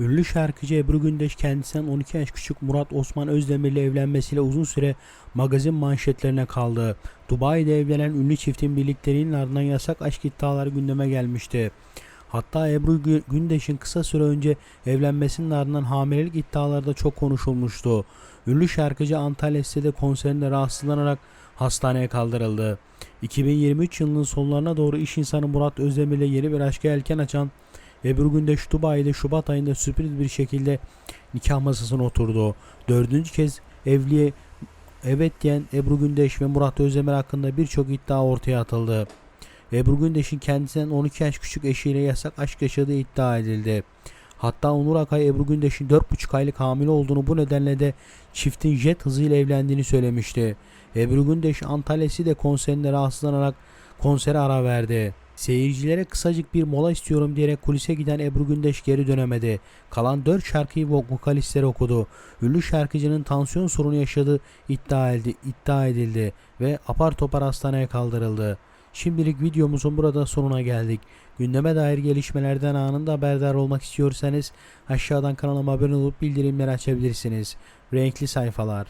Ünlü şarkıcı Ebru Gündeş kendisinden 12 yaş küçük Murat Osman Özdemir ile evlenmesiyle uzun süre magazin manşetlerine kaldı. Dubai'de evlenen ünlü çiftin birliklerinin ardından yasak aşk iddiaları gündeme gelmişti. Hatta Ebru Gü- Gündeş'in kısa süre önce evlenmesinin ardından hamilelik iddiaları da çok konuşulmuştu. Ünlü şarkıcı Antalya Site'de konserinde rahatsızlanarak hastaneye kaldırıldı. 2023 yılının sonlarına doğru iş insanı Murat Özdemir ile yeni bir aşka yelken açan Ebru Gündeş Dubai'de Şubat ayında sürpriz bir şekilde nikah masasına oturdu. Dördüncü kez evliye evet diyen Ebru Gündeş ve Murat Özdemir hakkında birçok iddia ortaya atıldı. Ebru Gündeş'in kendisinden 12 yaş küçük eşiyle yasak aşk yaşadığı iddia edildi. Hatta Onur Akay Ebru Gündeş'in 4,5 aylık hamile olduğunu bu nedenle de çiftin jet hızıyla evlendiğini söylemişti. Ebru Gündeş Antalya de konserinde rahatsızlanarak konsere ara verdi. Seyircilere kısacık bir mola istiyorum diyerek kulise giden Ebru Gündeş geri dönemedi. Kalan 4 şarkıyı vok- vokalistleri okudu. Ünlü şarkıcının tansiyon sorunu yaşadığı iddia edildi, iddia edildi ve apar topar hastaneye kaldırıldı. Şimdilik videomuzun burada sonuna geldik. Gündeme dair gelişmelerden anında haberdar olmak istiyorsanız aşağıdan kanalıma abone olup bildirimleri açabilirsiniz. Renkli sayfalar.